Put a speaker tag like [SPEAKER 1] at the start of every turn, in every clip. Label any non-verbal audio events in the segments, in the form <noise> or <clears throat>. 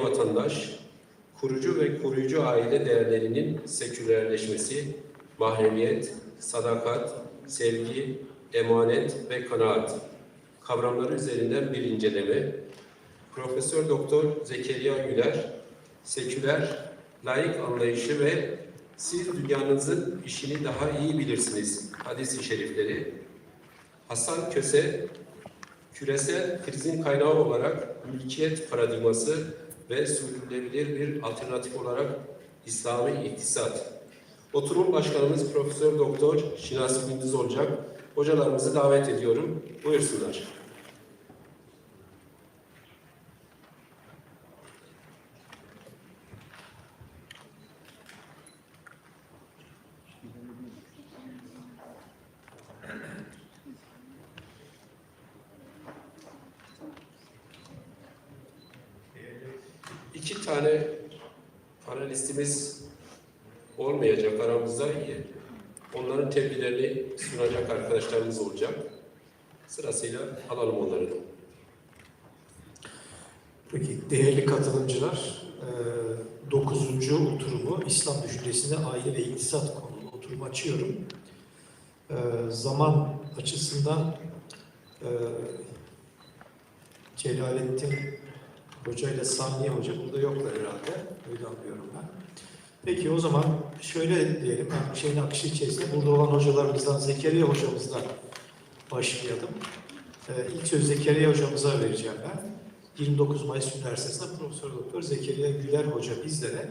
[SPEAKER 1] vatandaş, kurucu ve koruyucu aile değerlerinin sekülerleşmesi, mahremiyet, sadakat, sevgi, emanet ve kanaat kavramları üzerinden bir inceleme. Profesör Doktor Zekeriya Güler, seküler, laik anlayışı ve siz dünyanızın işini daha iyi bilirsiniz hadis-i şerifleri. Hasan Köse, küresel krizin kaynağı olarak mülkiyet paradigması ve sürdürülebilir bir alternatif olarak İslami iktisat. Oturum başkanımız Profesör Doktor Şinasi Gündüz olacak. Hocalarımızı davet ediyorum. Buyursunlar. İki tane panelistimiz olmayacak aramızda. Onların tepkilerini sunacak arkadaşlarımız olacak. Sırasıyla alalım onları da.
[SPEAKER 2] Peki değerli katılımcılar, 9. oturumu İslam düşüncesine aile ve iktisat konulu oturumu açıyorum. E, Zaman açısından e, Celalettin Hoca ile Saniye Hoca burada yoklar herhalde. Öyle anlıyorum ben. Peki o zaman şöyle diyelim, yani şeyin akışı içerisinde burada olan hocalarımızdan Zekeriya hocamızdan başlayalım. Ee, ilk söz Zekeriya hocamıza vereceğim ben. 29 Mayıs Üniversitesi'nde Profesör Doktor Zekeriya Güler Hoca bizlere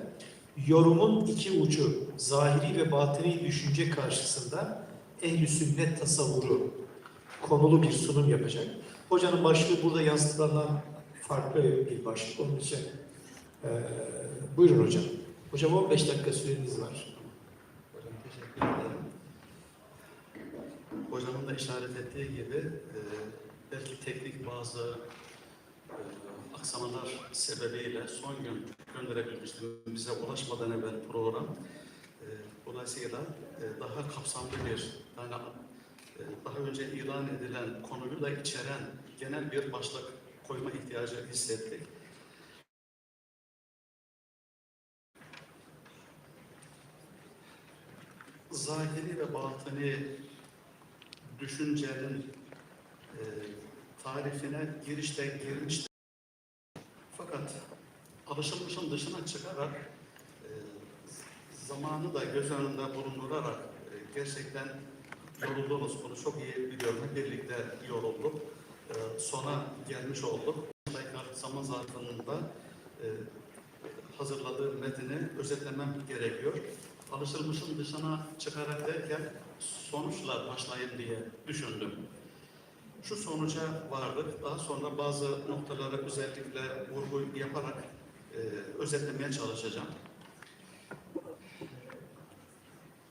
[SPEAKER 2] yorumun iki ucu, zahiri ve batini düşünce karşısında ehl sünnet tasavvuru konulu bir sunum yapacak. Hocanın başlığı burada yansıtılan farklı bir başlık. Onun için e, buyurun hocam. Hocam 15 dakika süreniz var.
[SPEAKER 3] Hocam teşekkür ederim. Hocamın da işaret ettiği gibi e, belki teknik bazı e, aksamalar sebebiyle son gün gönderebilmiştim bize ulaşmadan evvel program. E, dolayısıyla e, daha kapsamlı bir, yani e, daha önce ilan edilen konuyu da içeren genel bir başlık koyma ihtiyacı hissettik. zahiri ve batını düşüncenin e, tarifine girişte girmişti. Fakat alışılmışın dışına çıkarak e, zamanı da göz önünde bulundurarak e, gerçekten yoruldunuz. Bunu çok iyi biliyorum. Birlikte yorulduk. E, sona gelmiş olduk. Dakikalık zaman zarfında e, hazırladığım metni özetlemem gerekiyor alışılmışın dışına çıkarak derken sonuçla başlayayım diye düşündüm. Şu sonuca vardık. Daha sonra bazı noktalara özellikle vurgu yaparak e, özetlemeye çalışacağım.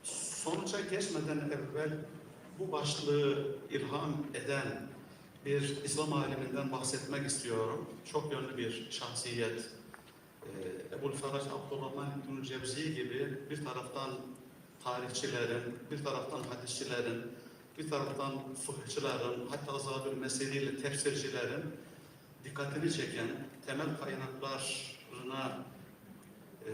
[SPEAKER 3] Sonuca geçmeden evvel bu başlığı ilham eden bir İslam aliminden bahsetmek istiyorum. Çok yönlü bir şahsiyet, ee, Ebu'l Farac Abdurrahman İbn Cevzi gibi bir taraftan tarihçilerin, bir taraftan hadisçilerin, bir taraftan fıkıhçıların, hatta Zadül Meseliyle tefsircilerin dikkatini çeken temel kaynaklarına e,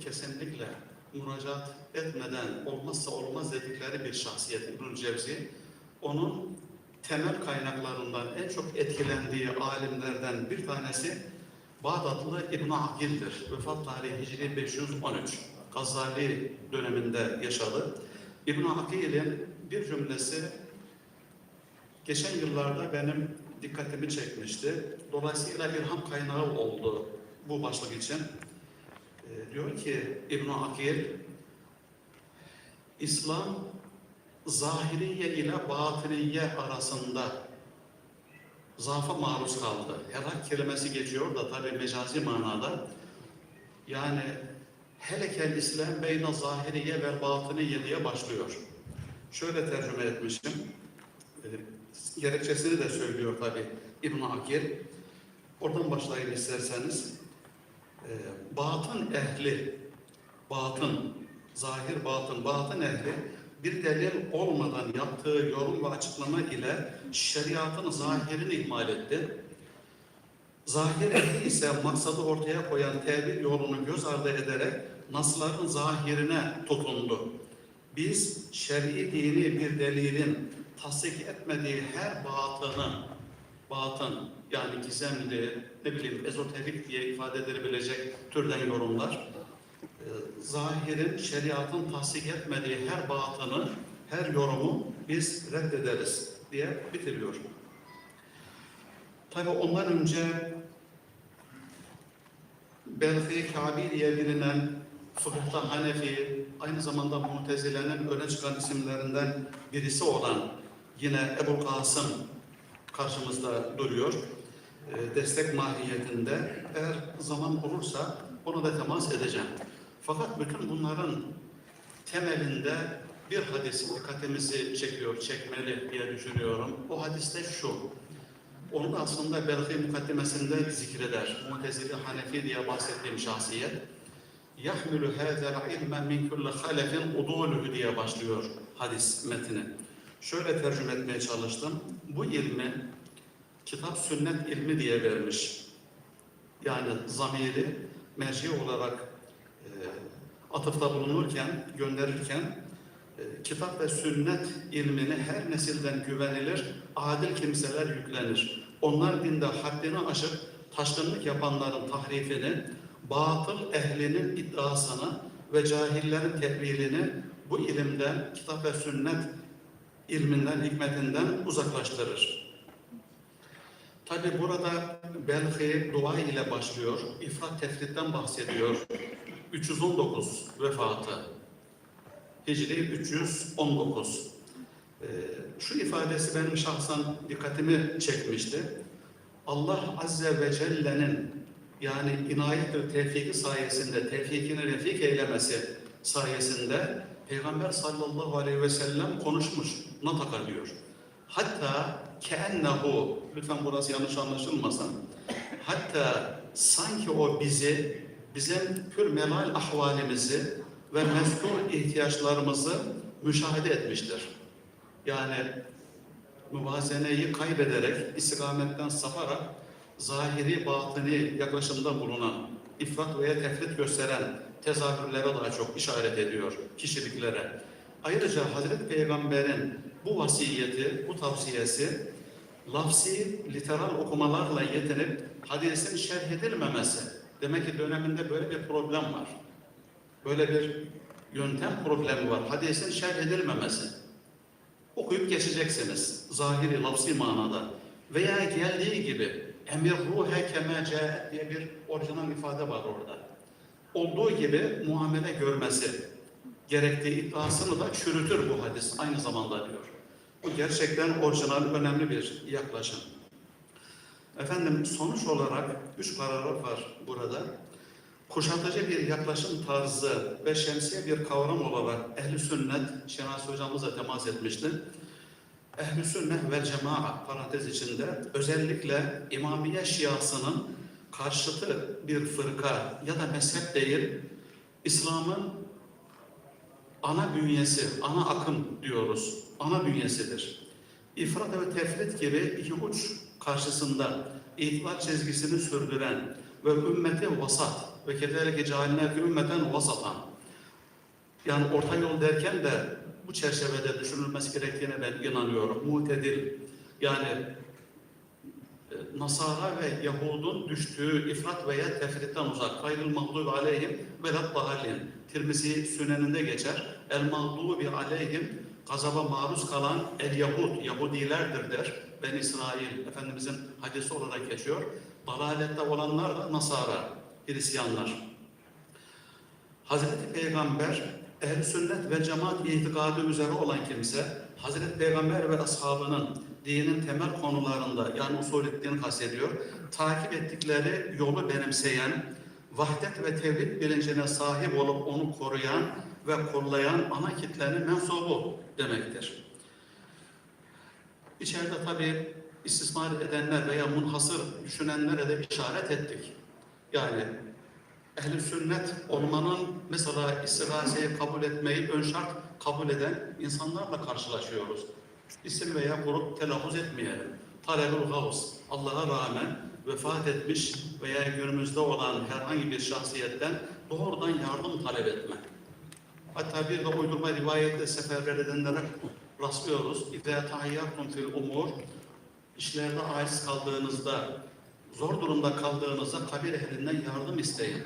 [SPEAKER 3] kesinlikle müracaat etmeden olmazsa olmaz dedikleri bir şahsiyet İbn Cevzi. Onun temel kaynaklarından en çok etkilendiği alimlerden bir tanesi Bağdatlı İbn Akil'dir. Vefat tarihi Hicri 513. Gazali döneminde yaşadı. İbn Akil'in bir cümlesi geçen yıllarda benim dikkatimi çekmişti. Dolayısıyla ilham kaynağı oldu bu başlık için. E, diyor ki İbn Akil, İslam zahiriye ile batiniye arasında zaafa maruz kaldı. Helak kelimesi geçiyor da tabi mecazi manada. Yani helekel İslam beyne zahiriye ve batıniye diye başlıyor. Şöyle tercüme etmişim. E, gerekçesini de söylüyor tabi İbn Akir. Oradan başlayın isterseniz. E, batın ehli, batın, zahir batın, batın ehli bir delil olmadan yaptığı yorum ve açıklama ile şeriatın zahirini ihmal etti. Zahir ehli ise maksadı ortaya koyan tevil yolunu göz ardı ederek nasların zahirine tutundu. Biz şer'i dini bir delilin tasdik etmediği her batını, batın yani gizemli, ne bileyim ezoterik diye ifade edilebilecek türden yorumlar, zahirin, şeriatın tasdik etmediği her batını, her yorumu biz reddederiz diye bitiriyor. Tabi ondan önce Belhi Kabi diye bilinen fıkıhta Hanefi, aynı zamanda Mutezile'nin öne çıkan isimlerinden birisi olan yine Ebu Kasım karşımızda duruyor. E, destek mahiyetinde. Eğer zaman olursa ona da temas edeceğim. Fakat bütün bunların temelinde bir hadis dikkatimizi çekiyor, çekmeli diye düşünüyorum. O hadiste şu. Onu da aslında Belhi mukaddimesinde zikreder. Mutezili Hanefi diye bahsettiğim şahsiyet. يَحْمِلُ هَذَا الْعِلْمَ مِنْ كُلِّ خَلَفٍ اُضُولُهُ diye başlıyor hadis metni. Şöyle tercüme etmeye çalıştım. Bu ilmi kitap sünnet ilmi diye vermiş. Yani zamiri merci olarak e, atıfta bulunurken, gönderirken e, kitap ve sünnet ilmini her nesilden güvenilir, adil kimseler yüklenir. Onlar dinde haddini aşıp taşkınlık yapanların tahrifini, batıl ehlinin iddiasını ve cahillerin tevilini bu ilimden, kitap ve sünnet ilminden, hikmetinden uzaklaştırır. Tabi burada Belhi dua ile başlıyor, ifrat tefritten bahsediyor. 319 vefatı. Hicri 319. Ee, şu ifadesi benim şahsen dikkatimi çekmişti. Allah Azze ve Celle'nin yani inayet ve tevfiki sayesinde, tevfikini refik eylemesi sayesinde Peygamber sallallahu aleyhi ve sellem konuşmuş, nataka diyor. Hatta keennehu, lütfen burası yanlış anlaşılmasın. Hatta sanki o bizi, bizim pür melal ahvalimizi ve mezkur ihtiyaçlarımızı müşahede etmiştir. Yani müvazeneyi kaybederek, istikametten saparak zahiri, batini yaklaşımda bulunan, ifrat veya tefrit gösteren tezahürlere daha çok işaret ediyor, kişiliklere. Ayrıca Hazreti Peygamber'in bu vasiyeti, bu tavsiyesi, lafsi, literal okumalarla yetinip hadisin şerh edilmemesi. Demek ki döneminde böyle bir problem var. Böyle bir yöntem problemi var. Hadisin şerh edilmemesi. Okuyup geçeceksiniz. Zahiri, lafsi manada. Veya geldiği gibi emir ruhe keme caet diye bir orijinal ifade var orada. Olduğu gibi muamele görmesi gerektiği iddiasını da çürütür bu hadis aynı zamanda diyor. Bu gerçekten orijinal önemli bir yaklaşım. Efendim sonuç olarak üç paragraf var burada. Kuşatıcı bir yaklaşım tarzı ve şemsiye bir kavram olarak ehli sünnet, Şenas hocamızla temas etmişti. Ehl-i sünnet ve cemaat parantez içinde özellikle İmamiye Şiasının karşıtı bir fırka ya da mezhep değil, İslam'ın ana bünyesi, ana akım diyoruz, ana bünyesidir. İfrat ve tefrit gibi iki uç karşısında itibar çizgisini sürdüren ve ümmeti vasat ve kederlike cahiline ümmeten vasatan yani orta yol derken de bu çerçevede düşünülmesi gerektiğine ben inanıyorum. Mutedil yani e, Nasara ve Yahud'un düştüğü ifrat veya tefritten uzak. Gayrıl mağdubi aleyhim ve laddahallin. Tirmizi süneninde geçer. El mağdubi aleyhim gazaba maruz kalan el Yahud, Yahudilerdir der. Ben İsrail, Efendimizin hadisi olarak geçiyor. Dalalette olanlar da Nasara, Hristiyanlar. Hazreti Peygamber ehl sünnet ve cemaat itikadı üzere olan kimse Hazreti Peygamber ve ashabının dinin temel konularında yani usulü din kastediyor. Takip ettikleri yolu benimseyen, vahdet ve tevhid bilincine sahip olup onu koruyan ve kollayan ana kitlenin mensubu demektir. İçeride tabi istismar edenler veya munhasır düşünenlere de işaret ettik. Yani ehl sünnet olmanın mesela istigaseyi kabul etmeyi ön şart kabul eden insanlarla karşılaşıyoruz. İsim veya grup telaffuz etmeyelim. Talebul gavs, Allah'a rağmen vefat etmiş veya günümüzde olan herhangi bir şahsiyetten doğrudan yardım talep etmek. Hatta bir de uydurma rivayette seferber edenlere rastlıyoruz. İzâ tahayyâtum fil umur işlerde aciz kaldığınızda, zor durumda kaldığınızda kabir ehlinden yardım isteyin.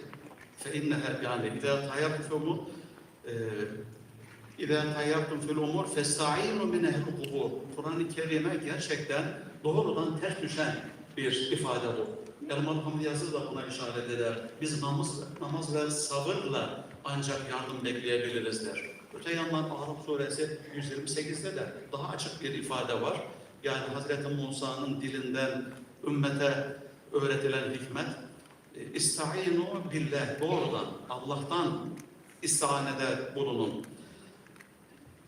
[SPEAKER 3] Fe innehe yani idâ tahayyâtum fil umur e, İzâ tayyartum fil umur festa'inu min ehli kubur. Kur'an-ı Kerim'e gerçekten doğrudan ters düşen bir ifade bu. Erman Hamdi Yazır da buna işaret eder. Biz namaz, namaz ve sabırla ancak yardım bekleyebiliriz der. Öte yandan Arap suresi 128'de de daha açık bir ifade var. Yani Hazreti Musa'nın dilinden ümmete öğretilen hikmet e, İsta'inu billah doğrudan Allah'tan istihanede bulunun.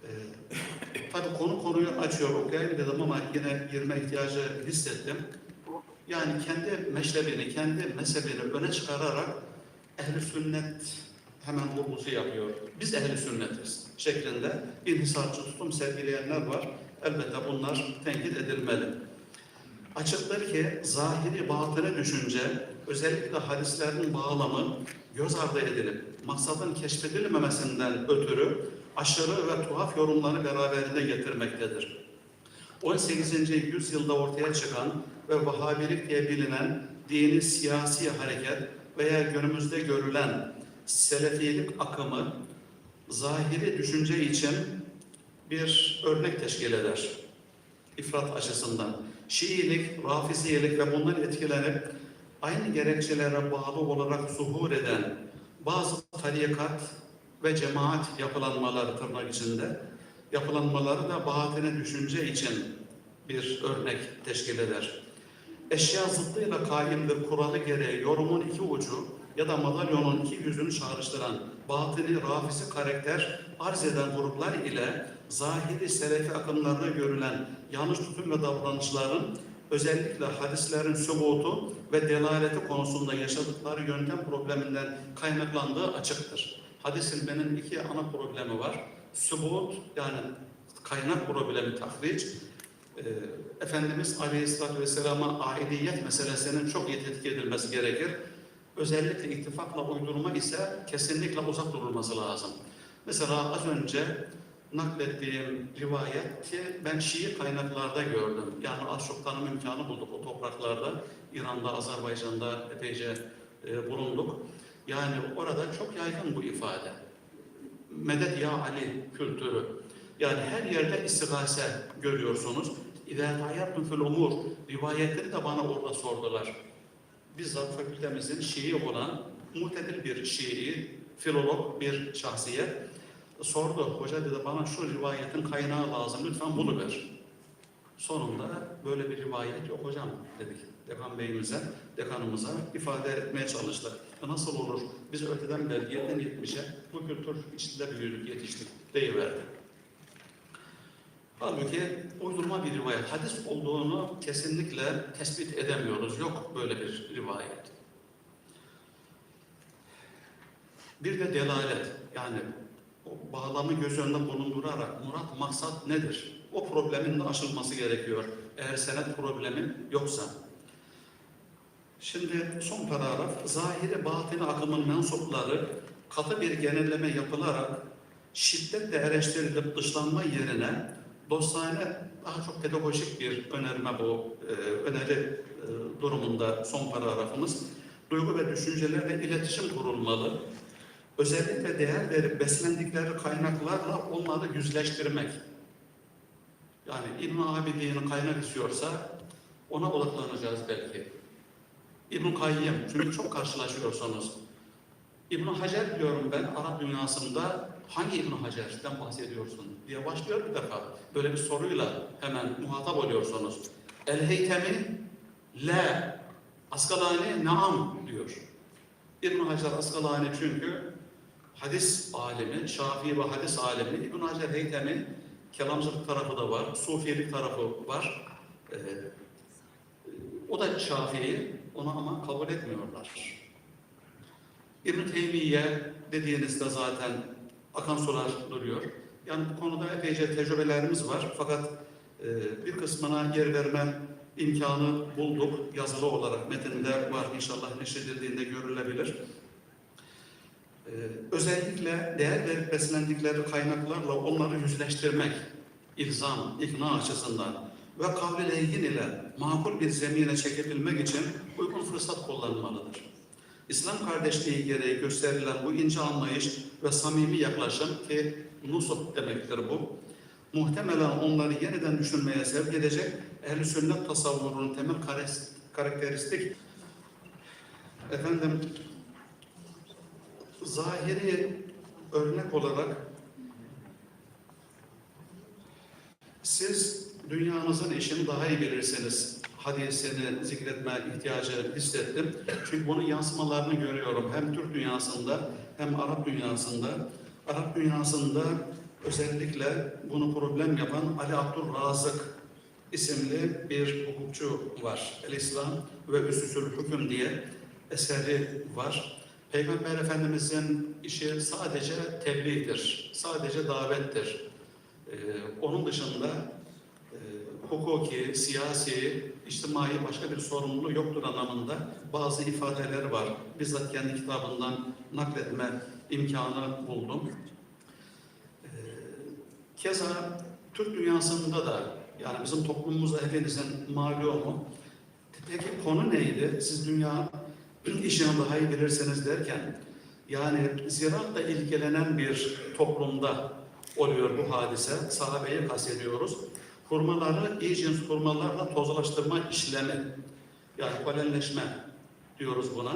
[SPEAKER 3] Ee, tabii konu konuyu açıyor, okuyayım dedim ama yine girme ihtiyacı hissettim. Yani kendi meşrebini, kendi mezhebini öne çıkararak ehli sünnet hemen vurgusu yapıyor. Biz ehli sünnetiz şeklinde inhisarcı tutum sergileyenler var. Elbette bunlar tenkit edilmeli. Açıktır ki zahiri batını düşünce özellikle hadislerin bağlamı göz ardı edilip maksadın keşfedilmemesinden ötürü aşırı ve tuhaf yorumları beraberinde getirmektedir. 18. yüzyılda ortaya çıkan ve Vahabilik diye bilinen dini siyasi hareket veya günümüzde görülen Selefilik akımı zahiri düşünce için bir örnek teşkil eder. İfrat açısından. Şiilik, Rafiziyelik ve bundan etkilenip aynı gerekçelere bağlı olarak zuhur eden bazı tarikat ve cemaat yapılanmaları tırnak içinde yapılanmaları da batine düşünce için bir örnek teşkil eder. Eşya zıttıyla kaimdir kuralı gereği yorumun iki ucu ya da madalyonun iki yüzünü çağrıştıran batini rafizi karakter arz eden gruplar ile zahiri selefi akımlarda görülen yanlış tutum ve davranışların özellikle hadislerin sübutu ve delaleti konusunda yaşadıkları yöntem probleminden kaynaklandığı açıktır. Hadis ilminin iki ana problemi var. Sübut yani kaynak problemi tahric. Ee, Efendimiz Aleyhisselatü Vesselam'a aidiyet meselesinin çok iyi tetkik edilmesi gerekir. Özellikle ittifakla uydurma ise kesinlikle uzak durulması lazım. Mesela az önce naklettiğim rivayeti ben Şii kaynaklarda gördüm. Yani az çok tanım imkanı bulduk o topraklarda. İran'da, Azerbaycan'da epeyce e, bulunduk. Yani orada çok yaygın bu ifade. Medet ya Ali kültürü. Yani her yerde istigase görüyorsunuz. İzâ tayyatun fil umur rivayetleri de bana orada sordular. Bizzat fakültemizin Şii olan muhtedil bir Şii, filolog bir şahsiyet sordu. Hoca dedi bana şu rivayetin kaynağı lazım lütfen bunu ver. Sonunda böyle bir rivayet yok hocam dedik dekan beyimize, dekanımıza ifade etmeye çalıştık. E Nasıl olur? Biz öteden beri 7'den 70'e bu kültür içinde büyüdük, yetiştik deyiverdi. Halbuki uydurma bir rivayet, hadis olduğunu kesinlikle tespit edemiyoruz. Yok böyle bir rivayet. Bir de delalet, yani o bağlamı göz önünde bulundurarak murat, maksat nedir? O problemin de aşılması gerekiyor. Eğer senet problemi yoksa. Şimdi son paragraf, zahiri batini akımın mensupları katı bir genelleme yapılarak şiddetle eleştirilip dışlanma yerine dostane daha çok pedagojik bir önerme bu, e, öneri e, durumunda son paragrafımız. Duygu ve düşüncelerle iletişim kurulmalı. Özellikle değer verip beslendikleri kaynaklarla onları yüzleştirmek. Yani İbn Abidin'in kaynak istiyorsa ona odaklanacağız belki. İbn Kayyim çünkü çok karşılaşıyorsunuz. İbn Hacer diyorum ben Arap dünyasında hangi İbn Hacer'den bahsediyorsun diye başlıyor bir defa. Böyle bir soruyla hemen muhatap oluyorsunuz. El Heytemi la Askalani naam diyor. İbn Hacer Askalani çünkü hadis alimi, Şafii ve hadis alimi İbn Hacer Heytemi kelamcılık tarafı da var, sufiyelik tarafı var. Ee, o da Şafii, onu ama kabul etmiyorlar. İbn-i Teymiye dediğinizde zaten akan sular duruyor. Yani bu konuda epeyce tecrübelerimiz var. Fakat e, bir kısmına yer vermem imkanı bulduk. Yazılı olarak metinde var inşallah neşredildiğinde görülebilir. Ee, özellikle değer verip beslendikleri kaynaklarla onları yüzleştirmek, ilzam, ikna açısından ve kavli ile makul bir zemine çekebilmek için uygun fırsat kullanılmalıdır. İslam kardeşliği gereği gösterilen bu ince anlayış ve samimi yaklaşım ki nusuh demektir bu, muhtemelen onları yeniden düşünmeye sevk edecek ehl sünnet tasavvurunun temel karakteristik efendim zahiri örnek olarak siz dünyanızın işini daha iyi bilirsiniz. Hadisini zikretme ihtiyacı hissettim. Çünkü bunun yansımalarını görüyorum. Hem Türk dünyasında hem Arap dünyasında. Arap dünyasında özellikle bunu problem yapan Ali Abdurrazık isimli bir hukukçu var. El-İslam ve Üsüsül Hüküm diye eseri var. Peygamber Efendimizin işi sadece tebliğdir, sadece davettir. Ee, onun dışında e, hukuki, siyasi, içtimai başka bir sorumluluğu yoktur anlamında bazı ifadeler var. Bizzat kendi kitabından nakletme imkanı buldum. Ee, keza Türk dünyasında da yani bizim toplumumuzda hepinizin malumu. Peki konu neydi? Siz dünya <clears throat> işini daha iyi bilirsiniz derken yani ziraatla ilgilenen bir toplumda oluyor bu hadise. Sahabeyi kastediyoruz. Hurmaları iyi cins hurmalarla tozlaştırma işlemi yani polenleşme diyoruz buna.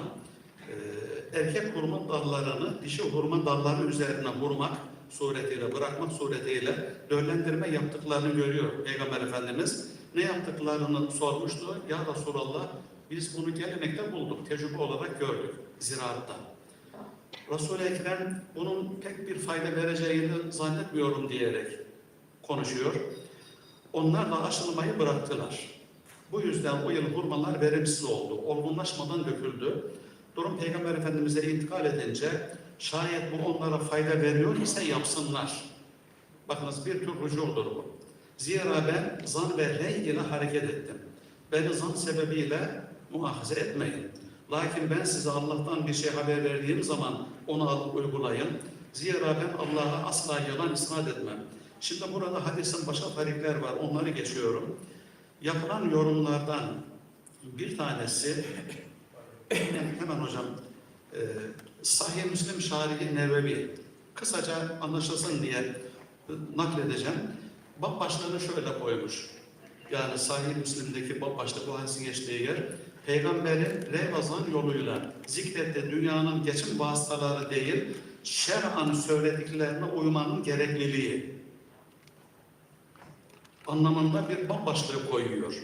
[SPEAKER 3] Ee, erkek hurma dallarını dişi hurma dalları üzerine vurmak suretiyle, bırakmak suretiyle döllendirme yaptıklarını görüyor Peygamber Efendimiz. Ne yaptıklarını sormuştu. Ya Resulallah biz bunu gelenekte bulduk, tecrübe olarak gördük ziraatta. Resul-i Ekrem bunun pek bir fayda vereceğini zannetmiyorum diyerek konuşuyor. Onlar da aşılamayı bıraktılar. Bu yüzden o yıl hurmalar verimsiz oldu. Olgunlaşmadan döküldü. Durum Peygamber Efendimiz'e intikal edince şayet bu onlara fayda veriyor ise yapsınlar. Bakınız bir tür rücudur bu. Zira ben zan ve rey ile hareket ettim. Beni zan sebebiyle muahaze etmeyin. Lakin ben size Allah'tan bir şey haber verdiğim zaman onu alıp uygulayın. Zira ben Allah'a asla yalan isnat etmem. Şimdi burada hadisin başka tarikler var. Onları geçiyorum. Yapılan yorumlardan bir tanesi hemen hocam e, Sahih Müslim Şarihi Nevevi kısaca anlaşılsın diye nakledeceğim. Bab başlığını şöyle koymuş. Yani Sahih Müslim'deki bab başlığı bu hadisin geçtiği yer Peygamberin revazan yoluyla zikretti dünyanın geçim vasıtaları değil şer'an söylediklerine uymanın gerekliliği anlamında bir bab başlığı koyuyor.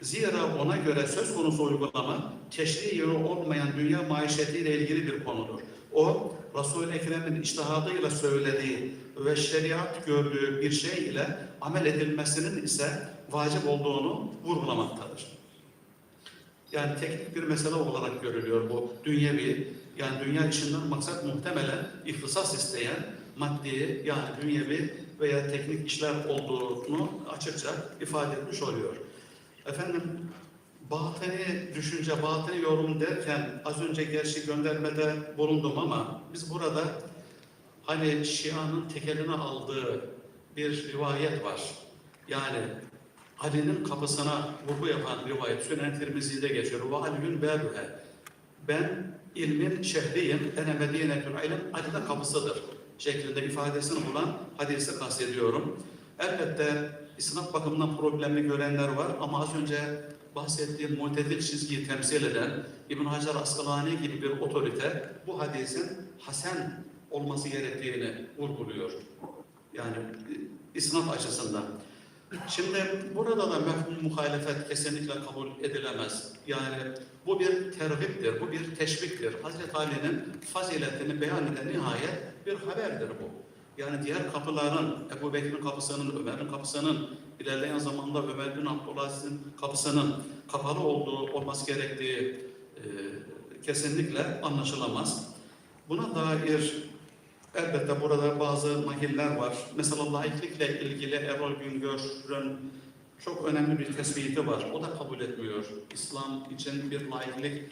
[SPEAKER 3] Zira ona göre söz konusu uygulama teşri yönü olmayan dünya maişetiyle ilgili bir konudur. O Resul-i Ekrem'in iştihadıyla söylediği ve şeriat gördüğü bir şey ile amel edilmesinin ise vacip olduğunu vurgulamaktadır. Yani teknik bir mesele olarak görülüyor bu dünyevi. Yani dünya işinden maksat muhtemelen ihtisas isteyen maddi yani dünyevi veya teknik işler olduğunu açıkça ifade etmiş oluyor. Efendim batini düşünce, batini yorum derken az önce gerçi göndermede bulundum ama biz burada hani Şia'nın tekeline aldığı bir rivayet var. Yani Ali'nin kapısına vurgu yapan rivayet Sünen Tirmizi'de geçiyor. Ve Ali'ün berruhe. Ben ilmin şehriyim, ene medinetül ilim, Ali de kapısıdır şeklinde ifadesini bulan hadisi kastediyorum. Elbette isnat bakımından problemli görenler var ama az önce bahsettiğim mutedil çizgiyi temsil eden İbn Hacer Askalani gibi bir otorite bu hadisin hasen olması gerektiğini vurguluyor. Yani isnat açısından. Şimdi burada da mefhum muhalefet kesinlikle kabul edilemez. Yani bu bir terhiptir, bu bir teşviktir. Hazreti Ali'nin faziletini beyan eden nihayet bir haberdir bu. Yani diğer kapıların, Ebu Bekir'in kapısının, Ömer'in kapısının, ilerleyen zamanda Ömer bin Abdülaziz'in kapısının kapalı olduğu olması gerektiği e, kesinlikle anlaşılamaz. Buna dair elbette burada bazı mahiller var. Mesela laiklikle ilgili Erol Güngör'ün çok önemli bir tespiti var. O da kabul etmiyor. İslam için bir laiklik,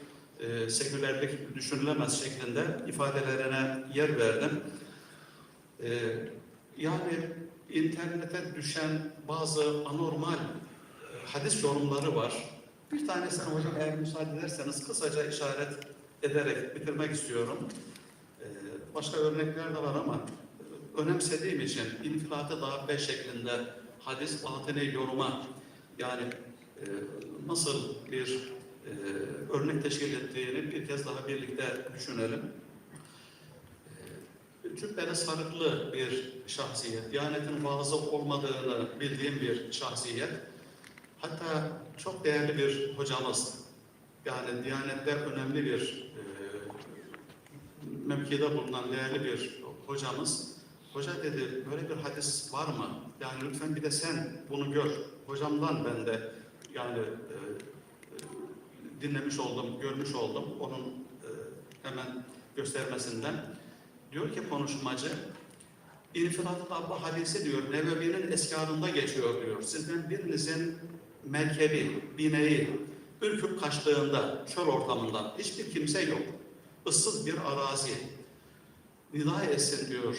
[SPEAKER 3] e, sekülerlik düşünülemez şeklinde ifadelerine yer verdim. E, yani internete düşen bazı anormal e, hadis yorumları var. Bir tanesini hocam eğer müsaade ederseniz kısaca işaret ederek bitirmek istiyorum. E, başka örnekler de var ama e, önemsediğim için infilatı daha beş şeklinde hadis batini yoruma yani e, nasıl bir e, örnek teşkil ettiğini bir kez daha birlikte düşünelim. Cübbeli sarıklı bir şahsiyet, Diyanet'in vaazı olmadığını bildiğim bir şahsiyet. Hatta çok değerli bir hocamız, yani Diyanet'te önemli bir e, mevkide bulunan değerli bir hocamız, hoca dedi böyle bir hadis var mı? Yani lütfen bir de sen bunu gör. Hocamdan ben de yani e, dinlemiş oldum, görmüş oldum onun e, hemen göstermesinden. Diyor ki konuşmacı, İnfirat Abba hadisi diyor, Nebevi'nin eskarında geçiyor diyor. Sizden birinizin merkebi, bineği ürküp kaçtığında, çöl ortamında hiçbir kimse yok. ıssız bir arazi. Nida etsin diyor.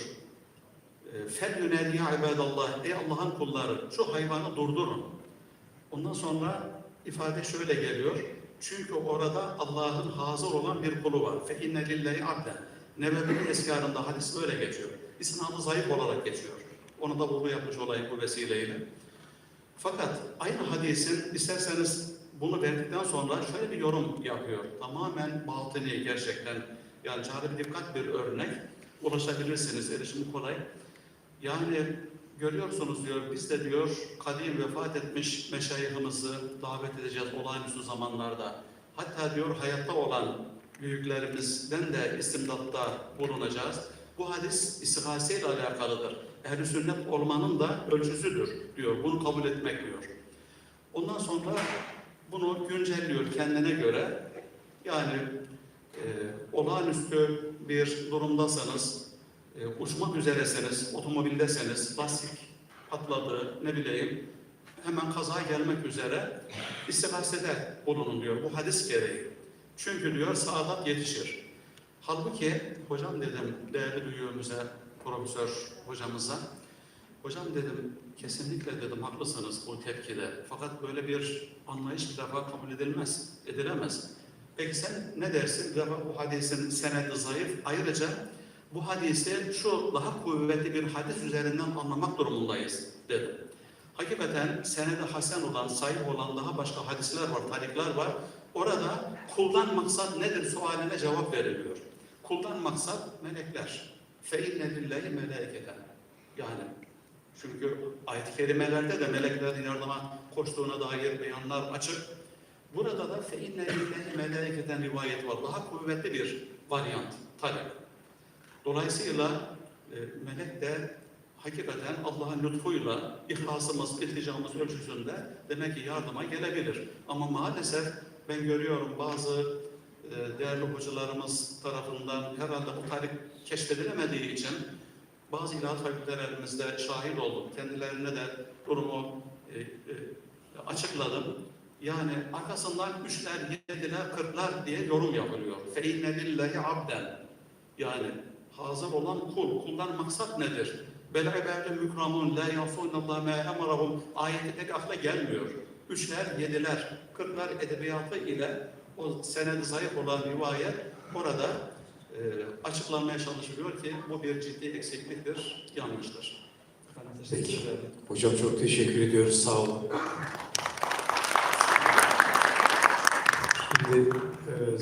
[SPEAKER 3] Yünel ya ibadallah, ey Allah'ın kulları, şu hayvanı durdurun. Ondan sonra ifade şöyle geliyor. Çünkü orada Allah'ın hazır olan bir kulu var. Fe inne lillahi abden. Nebevi'nin eskarında hadis böyle geçiyor. İsnamı zayıf olarak geçiyor. Onu da vurgu yapmış olayım bu vesileyle. Fakat aynı hadisin isterseniz bunu verdikten sonra şöyle bir yorum yapıyor. Tamamen batıni gerçekten. Yani cari bir dikkat bir örnek. Ulaşabilirsiniz, erişimi kolay. Yani görüyorsunuz diyor, biz de diyor kadim vefat etmiş meşayihimizi davet edeceğiz olağanüstü zamanlarda. Hatta diyor hayatta olan büyüklerimizden de istimdatta bulunacağız. Bu hadis istihase ile alakalıdır. Ehl-i sünnet olmanın da ölçüsüdür diyor. Bunu kabul etmek diyor. Ondan sonra bunu güncelliyor kendine göre. Yani e, olağanüstü bir durumdasanız, e, uçmak üzereseniz, otomobildeseniz, lastik patladı, ne bileyim, hemen kaza gelmek üzere istihasede bulunun diyor. Bu hadis gereği. Çünkü diyor saadat yetişir. Halbuki hocam dedim değerli büyüğümüze, profesör hocamıza, hocam dedim kesinlikle dedim haklısınız bu tepkide. Fakat böyle bir anlayış bir defa kabul edilmez, edilemez. Peki sen ne dersin? Bir defa bu hadisin senedi zayıf. Ayrıca bu hadisi şu daha kuvvetli bir hadis üzerinden anlamak durumundayız dedim. Hakikaten senede hasen olan, sahih olan daha başka hadisler var, tarikler var. Orada kuldan maksat nedir sualine cevap veriliyor. Kuldan maksat melekler. İnne lillahi melaiketen. Yani çünkü ayet-i kerimelerde de meleklerin yardıma koştuğuna dair beyanlar açık. Burada da inne lillahi melaiketen rivayet var. Daha kuvvetli bir varyant, talep. Dolayısıyla e, melek de hakikaten Allah'ın lütfuyla ihlasımız, ilticamız ölçüsünde demek ki yardıma gelebilir. Ama maalesef ben görüyorum bazı e, değerli hocalarımız tarafından herhalde bu tarih keşfedilemediği için bazı ilahiyat fakültelerimizde şahit oldum. Kendilerine de durumu e, e, açıkladım. Yani arkasından üçler, yediler, kırklar diye yorum yapılıyor. İnne lillahi abden. Yani hazır olan kul. Kuldan maksat nedir? Bel ibadü mükramun la yasunallah ma emarahum ayeti pek akla gelmiyor. Üçler, yediler, kırklar edebiyatı ile o senedi zayıf olan rivayet orada e, açıklanmaya çalışılıyor ki bu bir ciddi eksikliktir, yanlıştır.
[SPEAKER 2] Peki. Hocam çok teşekkür ediyoruz. Sağ olun. Şimdi e,